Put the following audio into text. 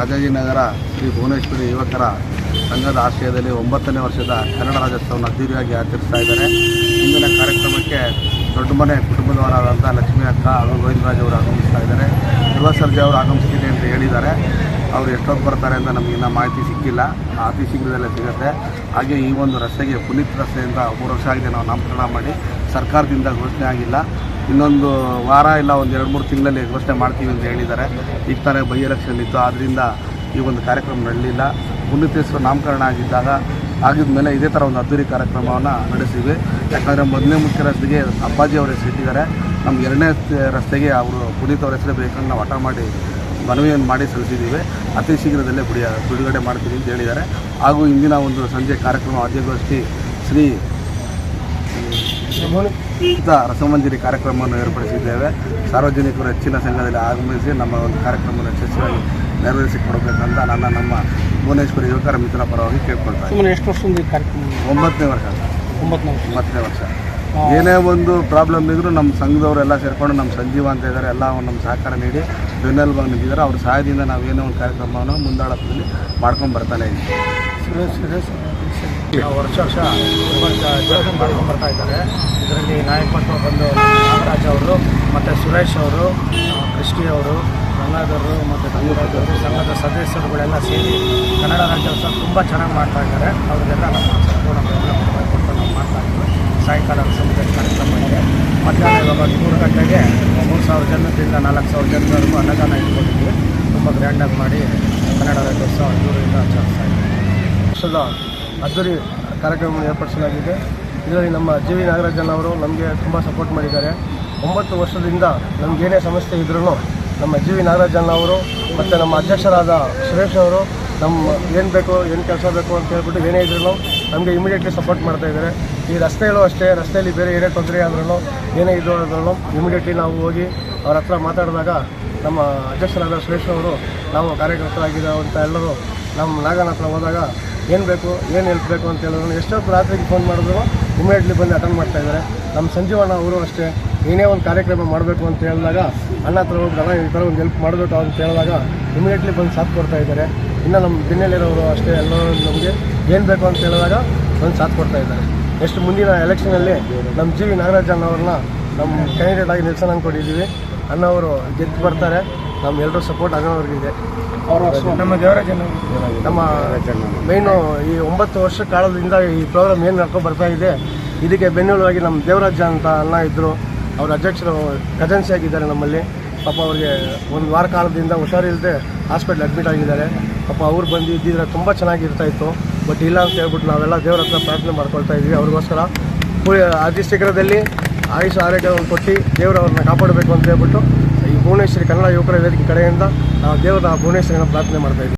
ರಾಜಾಜಿನಗರ ಶ್ರೀ ಭುವನೇಶ್ವರಿ ಯುವಕರ ಸಂಘದ ಆಶ್ರಯದಲ್ಲಿ ಒಂಬತ್ತನೇ ವರ್ಷದ ಕನ್ನಡ ರಾಜ್ಯೋತ್ಸವವನ್ನು ಅದ್ದೂರಿಯಾಗಿ ಆಚರಿಸ್ತಾ ಇದ್ದಾರೆ. ಇಂದಿನ ಕಾರ್ಯಕ್ರಮಕ್ಕೆ ದೊಡ್ಡ ಮನೆ ಕುಟುಂಬದವರಾದಂಥ ಲಕ್ಷ್ಮೀ ಅಕ್ಕ ಹಾಗೂ ಗೋವಿಂದರಾಜ್ ಅವರು ಆಗಮಿಸ್ತಾ ಇದ್ದಾರೆ. ಸರ್ಜೆ ಅವರು ಆಗಮಿಸ್ತೀನಿ ಅಂತ ಹೇಳಿದ್ದಾರೆ. ಅವರು ಎಷ್ಟೊತ್ತು ಬರ್ತಾರೆ ಅಂತ ನಮಗಿನ್ನ ಮಾಹಿತಿ ಸಿಕ್ಕಿಲ್ಲ. ಅತಿ ಶೀಘ್ರದಲ್ಲೇ ಸಿಗುತ್ತೆ. ಹಾಗೆ ಈ ಒಂದು ರಸ್ತೆಗೆ ಪುನೀತ್ ರಸ್ತೆಯಿಂದ ಮೂರು ವರ್ಷ ಆಗಿದೆ ನಾವು ನಾಮಕರಣ ಮಾಡಿ. ಸರ್ಕಾರದಿಂದ ಘೋಷಣೆ ಆಗಿಲ್ಲ. ಇನ್ನೊಂದು ವಾರ ಇಲ್ಲ, ಒಂದು ಎರಡು ಮೂರು ತಿಂಗಳಲ್ಲಿ ಘೋಷಣೆ ಮಾಡ್ತೀವಿ ಅಂತ ಹೇಳಿದ್ದಾರೆ. ಈಗ ತಾನೇ ಬೈ ಎಲೆಕ್ಷನ್ ಇತ್ತು ಆದ್ದರಿಂದ ಈ ಒಂದು ಕಾರ್ಯಕ್ರಮ ನಡೆಯಲಿಲ್ಲ ಹೆಸರು ನಾಮಕರಣ ಆಗಿದ್ದಾಗ ಆಗಿದ ಮೇಲೆ ಇದೇ ಥರ ಒಂದು ಅದ್ದೂರಿ ಕಾರ್ಯಕ್ರಮವನ್ನು ನಡೆಸಿದ್ವಿ. ಯಾಕಂದರೆ ಮೊದಲನೇ ಮುಖ್ಯ ರಸ್ತೆಗೆ ಅಪ್ಪಾಜಿ ಅವರ ಹೆಸರು ಇಟ್ಟಿದ್ದಾರೆ. ನಮ್ಮ ಎರಡನೇ ರಸ್ತೆಗೆ ಅವರು ಪುನೀತ್ ಅವರ ಹೆಸರು ಬೇಕಂತ ನಾವು ಹಠ ಮಾಡಿ ಮನವಿಯನ್ನು ಮಾಡಿ ಸಲ್ಲಿಸಿದ್ದೀವಿ. ಅತಿ ಶೀಘ್ರದಲ್ಲೇ ಬಿಡಿ, ಬಿಡುಗಡೆ ಮಾಡ್ತೀವಿ ಅಂತ ಹೇಳಿದ್ದಾರೆ. ಹಾಗೂ ಇಂದಿನ ಒಂದು ಸಂಜೆ ಕಾರ್ಯಕ್ರಮ ವಾದ್ಯಗೋಷ್ಠಿ ಶ್ರೀ ರಸಮಂಜರಿ ಕಾರ್ಯಕ್ರಮವನ್ನು ಏರ್ಪಡಿಸಿದ್ದೇವೆ. ಸಾರ್ವಜನಿಕರು ಹೆಚ್ಚಿನ ಸಂಘದಲ್ಲಿ ಆಗಮಿಸಿ ನಮ್ಮ ಒಂದು ಕಾರ್ಯಕ್ರಮವನ್ನು ಯಶಸ್ವಿಯಾಗಿ ನೆರವೇರಿಸಿಕೊಡಬೇಕಂತ ನನ್ನ ನಮ್ಮ ಭುವನೇಶ್ವರಿ ಯುವಕರ ಮಿತ್ರ ಪರವಾಗಿ ಕೇಳ್ಕೊಳ್ತಾರೆ ಎಷ್ಟು ವರ್ಷದಿಂದ ಈ ಕಾರ್ಯಕ್ರಮ ಒಂಬತ್ತನೇ ವರ್ಷ. ಒಂಬತ್ತನೇ ವರ್ಷ. ಒಂಬತ್ತನೇ ವರ್ಷ. ಏನೇ ಒಂದು ಪ್ರಾಬ್ಲಮ್ ಇದ್ರು ನಮ್ಮ ಸಂಘದವರೆಲ್ಲ ಸೇರಿಕೊಂಡು ನಮ್ಮ ಸಂಜೀವ ಅಂತ ಇದ್ದಾರೆ ಎಲ್ಲ ನಮ್ಮ ಸಹಕಾರ ನೀಡಿ ಬೆನ್ನೆಲ್ ನಿಂತಿದ್ದಾರೆ. ಅವ್ರ ಸಹಾಯದಿಂದ ನಾವು ಏನೋ ಒಂದು ಕಾರ್ಯಕ್ರಮವನ್ನು ಮುಂದಾಳತ್ವದಲ್ಲಿ ಮಾಡ್ಕೊಂಡು ಬರ್ತಾನೆ ಇದ್ದೀವಿ. ವರ್ಷ ವರ್ಷ ಮಾಡ್ಕೊಂಡು ಬರ್ತಾ ಇದ್ದಾರೆ. ಇದರಲ್ಲಿ ನಾಯಕತ್ವ ಬಂದು ನಾಗರಾಜ್ ಅವರು, ಮತ್ತು ಸುರೇಶ್ ಅವರು ಕೃಷ್ಣಿ ಅವರು ಗಂಗಾಧರರು ಮತ್ತು ಅವರು, ಸಂಘದ ಸದಸ್ಯರುಗಳೆಲ್ಲ ಸೇರಿ ಕನ್ನಡ ರಾಜ್ಯೋತ್ಸವ ತುಂಬ ಚೆನ್ನಾಗಿ ಮಾಡ್ತಾ ಇದ್ದಾರೆ. ಅವರಿಗೆಲ್ಲ ನಮ್ಮ ಸಂಪೂರ್ಣ ಬೆಂಬಲ ಕೊಟ್ಟು ನಾವು ಮಾಡ್ತಾ ಇದ್ದೀವಿ. ಸಾಯಂಕಾಲ ಸಂಜೆ ಕಾರ್ಯಕ್ರಮ ಇದೆ. ಮಧ್ಯಾಹ್ನ ಇವಾಗ ಮೂರು ಗಂಟೆಗೆ ಮೂರು ಸಾವಿರ ಜನದಿಂದ ನಾಲ್ಕು ಸಾವಿರ ಜನದವರೆಗೂ ಅನ್ನದಾನ ಇಟ್ಕೊಂಡಿದ್ವಿ ತುಂಬ ಗ್ರ್ಯಾಂಡಾಗಿ ಮಾಡಿ ಕನ್ನಡ ರಾಜ್ಯೋತ್ಸವ ದೂರದಿಂದ ಆಚರಿಸ್ತಾ ಇದ್ದೀವಿ. ಅದ್ದೂರಿ ಕಾರ್ಯಕ್ರಮವನ್ನು ಏರ್ಪಡಿಸಲಾಗಿದೆ. ಇದರಲ್ಲಿ ನಮ್ಮ ಜಿ ವಿ ನಾಗರಾಜನ್ ಅವರು ನಮಗೆ ತುಂಬ ಸಪೋರ್ಟ್ ಮಾಡಿದ್ದಾರೆ. ಒಂಬತ್ತು ವರ್ಷದಿಂದ ನಮಗೇನೇ ಸಮಸ್ಯೆ ಇದ್ರೂ ನಮ್ಮ ಜಿ ವಿ ನಾಗರಾಜನ್ ಅವರು ಮತ್ತು ನಮ್ಮ ಅಧ್ಯಕ್ಷರಾದ ಸುರೇಶ್ ಅವರು ನಮ್ಮ ಏನು ಬೇಕು, ಏನು ಕೆಲಸ ಬೇಕು ಅಂತ ಹೇಳ್ಬಿಟ್ಟು ಏನೇ ಇದ್ರೂ ನಮಗೆ ಇಮಿಡಿಯೇಟ್ಲಿ ಸಪೋರ್ಟ್ ಮಾಡ್ತಾ ಇದ್ದಾರೆ. ಈ ರಸ್ತೆಗಳು ಅಷ್ಟೇ, ರಸ್ತೆಯಲ್ಲಿ ಬೇರೆ ಏನೇ ತೊಂದರೆ ಆದ್ರೂ ಏನೇ ಇದು ಆದ್ರೂ ಇಮಿಡಿಯೇಟ್ಲಿ ನಾವು ಹೋಗಿ ಅವ್ರ ಹತ್ರ ಮಾತಾಡಿದಾಗ ನಮ್ಮ ಅಧ್ಯಕ್ಷರಾದ ಸುರೇಶ್ ಅವರು, ನಾವು ಕಾರ್ಯಕರ್ತರಾಗಿರೋ ಅಂತ ಎಲ್ಲರೂ ನಮ್ಮ ನಾಗನ ಹತ್ರ ಹೋದಾಗ ಏನು ಬೇಕು, ಏನು ಹೆಲ್ಪ್ ಬೇಕು ಅಂತ ಹೇಳಿದ್ರು ಎಷ್ಟೊತ್ತು ರಾತ್ರಿಗೆ ಫೋನ್ ಮಾಡಿದ್ರು ಇಮಿಡಿಯೇಟ್ಲಿ ಬಂದು ಅಟೆಂಡ್ ಮಾಡ್ತಾ ಇದ್ದಾರೆ ನಮ್ಮ ಸಂಜೀವಣ್ಣ ಅವರು ಅಷ್ಟೇ. ಏನೇ ಒಂದು ಕಾರ್ಯಕ್ರಮ ಮಾಡಬೇಕು ಅಂತ ಹೇಳಿದಾಗ, ಅಣ್ಣ ಹತ್ರ ಹೋಗಿ, ಅಣ್ಣ, ಈ ಥರ ಒಂದು ಹೆಲ್ಪ್ ಮಾಡಬೇಕು? ಅಂತ ಹೇಳಿದಾಗ ಇಮಿಡಿಯೇಟ್ಲಿ ಬಂದು ಸಾಥ್ ಕೊಡ್ತಾ ಇದ್ದಾರೆ ಇನ್ನು ನಮ್ಮ ಬೆನ್ನೆಲ್ಲಿರೋರು ಅಷ್ಟೇ ಎಲ್ಲರೂ ನಮಗೆ ಏನು ಬೇಕು ಅಂತ ಹೇಳಿದಾಗ ಬಂದು ಸಾಥ್ ಕೊಡ್ತಾ ಇದ್ದಾರೆ ಎಷ್ಟು ಮುಂದಿನ ಎಲೆಕ್ಷನಲ್ಲಿ ನಮ್ಮ ಜಿ ವಿ ನಾಗರಾಜನ್ ಅವ್ರನ್ನ ನಮ್ಮ ಕ್ಯಾಂಡಿಡೇಟ್ ಆಗಿ ನಿಲ್ಸೋಣ ಅಂದ್ಕೊಂಡಿದ್ದೀವಿ ಅಣ್ಣವರು ಗೆದ್ದು ಬರ್ತಾರೆ. ನಮ್ಮ ಎಲ್ಲರೂ ಸಪೋರ್ಟ್ ಅಣ್ಣವ್ರಿಗಿದೆ ನಮ್ಮ ದೇವರಾಜ ನಮ್ಮ ಮೇಯ್ನು ಈ ಒಂಬತ್ತು ವರ್ಷ ಕಾಲದಿಂದ ಈ ಪ್ರೋಗ್ರಾಮ್ ಏನು ನಡ್ಕೊಂಡು ಬರ್ತಾ ಇದೆ ಇದಕ್ಕೆ ಬೆನ್ನೆಲುವಾಗಿ ನಮ್ಮ ದೇವರಾಜ ಅಂತ ಅಣ್ಣ ಇದ್ದರು ಅವ್ರ ಅಧ್ಯಕ್ಷರು ಕಜೆನ್ಸಿ ಆಗಿದ್ದಾರೆ ನಮ್ಮಲ್ಲಿ. ಪಾಪ ಅವ್ರಿಗೆ ಒಂದು ವಾರ ಕಾಲದಿಂದ ಹುಷಾರಿಲ್ಲದೆ ಹಾಸ್ಪಿಟ್ಲ್ ಅಡ್ಮಿಟ್ ಆಗಿದ್ದಾರೆ. ಪಾಪ ಅವ್ರು ಬಂದು ಇದ್ದಿದ್ರೆ ತುಂಬ ಚೆನ್ನಾಗಿರ್ತಾ ಇತ್ತು. ಬಟ್ ಇಲ್ಲ ಅಂತ ಹೇಳ್ಬಿಟ್ಟು ನಾವೆಲ್ಲ ದೇವ್ರ ಹತ್ರ ಪ್ರಾರ್ಥನೆ ಮಾಡ್ಕೊಳ್ತಾ ಇದ್ವಿ. ಅವ್ರಿಗೋಸ್ಕರ ಅತಿ ಶೀಘ್ರದಲ್ಲಿ ಆಯುಷ ಆರೋಗ್ಯವನ್ನು ಕೊಟ್ಟು ದೇವರು ಅವ್ರನ್ನ ಕಾಪಾಡಬೇಕು ಅಂತ ಹೇಳ್ಬಿಟ್ಟು ಭುವನೇಶ್ವರಿ ಕನ್ನಡ ಯುವಕರ ವೇದಿಕೆ ಕಡೆಯಿಂದ ನಾವು ದೇವರ ಭುವನೇಶ್ವರಿನ ಪ್ರಾರ್ಥನೆ ಮಾಡ್ತಾ ಇದ್ದೀವಿ.